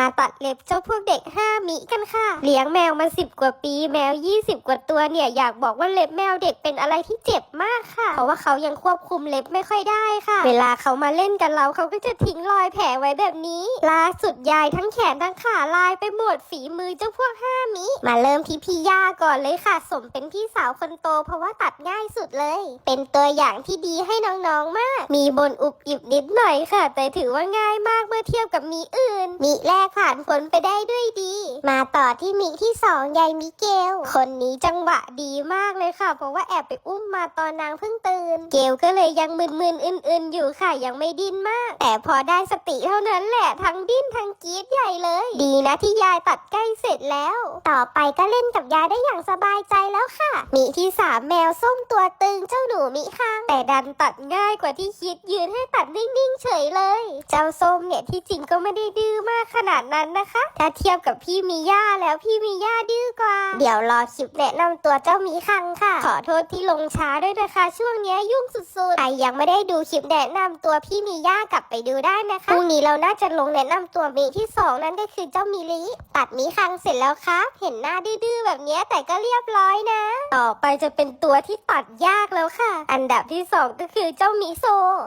มาตัดเล็บเจ้าพวกเด็กห้ามิกันค่ะ เลี้ยงแมวมาสิบกว่าปีแมวยี่สิบกว่าตัวเนี่ยอยากบอกว่าเล็บแมวเด็กเป็นอะไรที่เจ็บมากค่ะ เพราะว่าเขายังควบคุมเล็บไม่ค่อยได้ค่ะ เวลาเขามาเล่นกันเราเขาก็จะทิ้งรอยแผลไว้แบบนี้ล่าสุดยายทั้งแขนทั้งขาลายไปหมดฝีมือเจ้าพวกห้ามิ มาเริ่มที่พี่ย่าก่อนเลยค่ะ สมเป็นพี่สาวคนโต เพราะว่าตัดง่ายสุดเลย เป็นตัวอย่างที่ดีให้น้องๆมาก มีบนอุบอิบนิดหน่อยค่ะ แต่ถือว่าง่ายมากเมื่อเทียบกับมีอื่นมีแรกผ่านพ้นไปได้ด้วยดี มาต่อที่มีที่สองยายมิเกล คนนี้จังหวะดีมากเลยค่ะ เพราะว่าแอบไปอุ้มมาตอนนางเพิ่งตื่น เกลก็เลยยังมึนๆอื่นๆ อยู่ค่ะยังไม่ดิ้นมาก แต่พอได้สติเท่านั้นแหละทั้งดิ้นทั้งกรีดใหญ่เลย ดีนะที่ยายตัดใกล้เสร็จแล้ว ต่อไปก็เล่นกับยายได้อย่างสบายใจแล้วค่ะมีที่สามแมวส้มตัวตึงเจ้าหนูมิคังแต่ดันตัดง่ายกว่าที่คิดยืนให้ตัดนิ่งๆเฉยเลย เจ้าส้มเนี่ยที่จริงก็ไม่ได้ดื้อมากขนาดนั้นนะคะ ถ้าเทียบกับพี่มีย่าแล้วพี่มีย่าดื้อกว่า เดี๋ยวรอคลิปแนะนำตัวเจ้ามีคังค่ะ ขอโทษที่ลงช้าด้วยนะคะ ช่วงนี้ยุ่งสุดๆใครยังไม่ได้ดูคลิปแนะนำตัวพี่มีย่ากลับไปดูได้นะคะพรุ่งนี้เราน่าจะลงแนะนำตัวมีที่สองนั่นก็คือเจ้ามิลิตัดมีคังเสร็จแล้วครับ เห็นหน้าดื้อๆแบบนี้แต่ก็เรียบร้อยนะ ต่อไปจะเป็นตัวที่ตัดยากแล้วค่ะ อันดับที่สองก็คือเจ้ามิโซ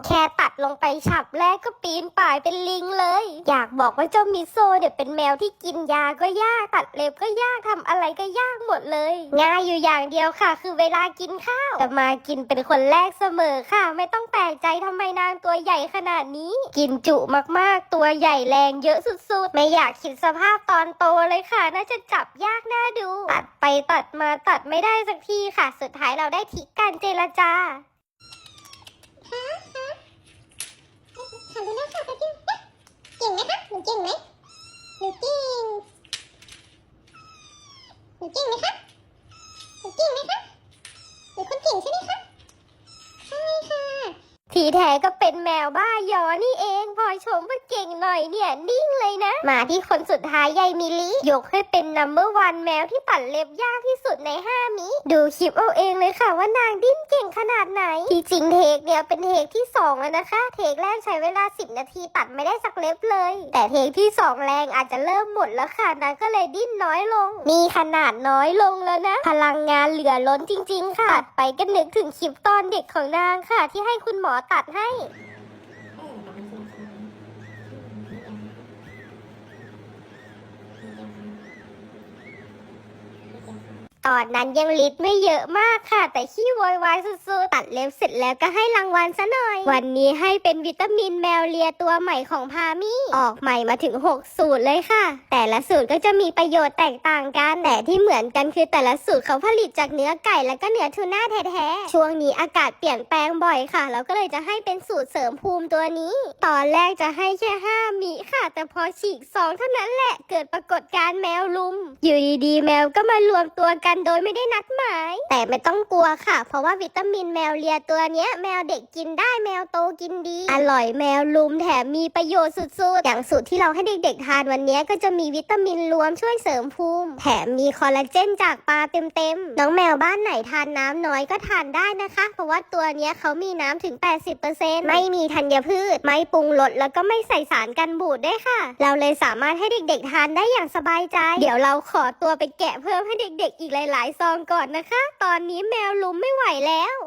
แค่ตัดลงไปฉับแรกก็ปีนป่ายเป็นลิงเลย อยากบอกว่าเจ้ามิโซเนี่ยเป็นแมวที่กินยาก็ยากตัดเล็บก็ยากทำอะไรก็ยากหมดเลย ง่ายอยู่อย่างเดียวค่ะ คือเวลากินข้าวแต่มากินเป็นคนแรกเสมอค่ะ ไม่ต้องแปลกใจทำไมนางตัวใหญ่ขนาดนี้ กินจุมากๆ ตัวใหญ่แรงเยอะสุดๆ ไม่อยากคิดสภาพตอนโตเลยค่ะ น่าจะจับยากน่าดู ตัดไปตัดมาตัดไม่ได้สักทีค่ะ สุดท้ายเราได้ทิกการเจรจาถามดูแล้วค่ะตาจิ้งเก่งไหมคะหนูเก่งไหมหนูเก่งหนูเก่งไหมคะหนูเก่งไหมคะหนูคนเก่งใช่ไหมคะ ทีแท้ก็เป็นแมวบ้ายอนี่เองพอชมว่าเก่งหน่อยเนี่ย นิ่งเลยนะ มาที่คนสุดท้ายยายมิลิยกให้เป็นนัมเบอร์วันแมวที่ตัดเล็บยากที่สุดในห้ามิ ดูคลิปเอาเองเลยค่ะว่านางดิ้นเก่งขนาดไหน ที่จริงเทคเนี่ยเป็นเทคที่สองแล้วนะคะ เทคแรกใช้เวลา 10 นาทีตัดไม่ได้สักเล็บเลย แต่เทคที่สองแรงอาจจะเริ่มหมดแล้วค่ะนางก็เลยดิ้นน้อยลง มีขนาดน้อยลงแล้วนะ พลังงานเหลือล้นจริง ๆ ค่ะ ไปก็นึกถึงคลิปตอนเด็กของนางค่ะ ที่ให้คุณหมอตัดให้ ตอนนั้นยังลิดไม่เยอะมากค่ะ แต่ขี้โวยวายสุดๆตัดเล็บเสร็จแล้วก็ให้รางวัลซะหน่อย วันนี้ให้เป็นวิตามินแมวเลียตัวใหม่ของพามี่ออกใหม่มาถึง 6 สูตรเลยค่ะ แต่ละสูตรก็จะมีประโยชน์แตกต่างกันแต่ที่เหมือนกันคือแต่ละสูตรเขาผลิตจากเนื้อไก่และก็เนื้อทูน่าแท้ๆช่วงนี้อากาศเปลี่ยนแปลงบ่อยค่ะเราก็เลยจะให้เป็นสูตรเสริมภูมิตัวนี้ ตอนแรกจะให้แค่5มิค่ะ แต่พอฉีกสองเท่านั้นแหละเกิดปรากฏการณ์แมวลุม อยู่ดีๆ แมวก็มารวมตัวกันโดยไม่ได้นัดหมาย แต่ไม่ต้องกลัวค่ะ เพราะว่าวิตามินแมวเลียตัวเนี้ย แมวเด็กกินได้แมวโตกินดี อร่อยแมวลุมแถมมีประโยชน์สุดๆ อย่างสูตรที่เราให้เด็กๆทานวันนี้ก็จะมีวิตามินรวมช่วยเสริมภูมิ แถมมีคอลลาเจนจากปลาเต็มๆ น้องแมวบ้านไหนทานน้ำน้อยก็ทานได้นะคะ เพราะว่าตัวเนี้ยเขามีน้ำถึง 80%ไม่มีธัญพืช ไม่ปรุงรสแล้วก็ไม่ใส่สารกันบูดได้ค่ะ เราเลยสามารถให้เด็กๆทานได้อย่างสบายใจ เดี๋ยวเราขอตัวไปแกะเพิ่มให้เด็กๆอีกเลยหลายๆซองก่อนนะคะ ตอนนี้แมวลุมไม่ไหวแล้ว